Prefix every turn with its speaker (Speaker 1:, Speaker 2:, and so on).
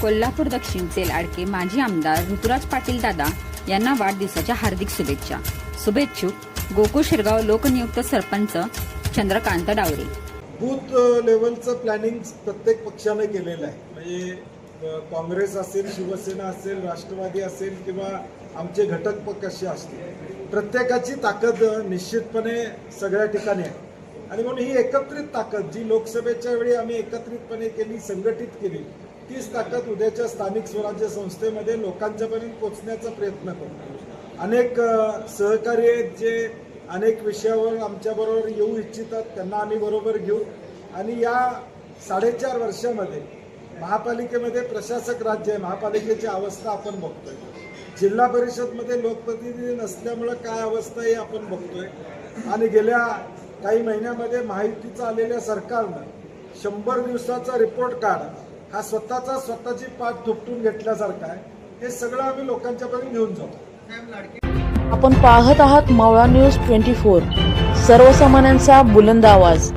Speaker 1: कोल्हापूर दक्षिणचे लाडके माजी आमदार ऋतुराज पाटील दादा यांना वाढदिवसाच्या हार्दिक शुभेच्छा. शुभेच्छुक गोकुळ शिरगाव लोकनियुक्त सरपंच चंद्रकांत डावरे.
Speaker 2: बूथ लेवलचं प्लॅनिंग प्रत्येक पक्षाने केलेलं आहे. म्हणजे काँग्रेस असेल शिवसेना असेल राष्ट्रवादी असेल किंवा आमचे घटक पक्ष असतील प्रत्येकाची ताकद निश्चितपणे सगळ्या ठिकाणी आहे. आणि म्हणून ही एकत्रित ताकद जी लोकसभेच्या वेळी आम्ही एकत्रितपणे केली संघटित केली तीच ताकद उद्याच्या स्थानिक स्वराज्य संस्थेमध्ये लोकांच्यापर्यंत पोचण्याचा प्रयत्न करतो अनेक सहकार्य सहकारी आहेत जे अनेक विषयावर आमच्याबरोबर येऊ इच्छितात त्यांना आम्ही बरोबर घेऊ. आणि या साडेचार वर्षामध्ये महापालिकेमध्ये प्रशासक राज्य आहे महापालिकेची अवस्था आपण बघतोय. जिल्हा परिषदमध्ये लोकप्रतिनिधी नसल्यामुळं काय अवस्था आहे आपण बघतोय. आणि गेल्या काही महिन्यामध्ये माहितीचं आलेल्या सरकारनं शंभर दिवसाचा रिपोर्ट कार्ड हा स्वतःचा स्वतःची पाठ थुपटून घेतल्यासारखा आहे. हे सगळं आम्ही लोकांच्यापर्यंत घेऊन जातो
Speaker 3: आपण पाहत आहात मावळा न्यूज ट्वेंटी फोर. सर्वसामान्यांचा बुलंद आवाज.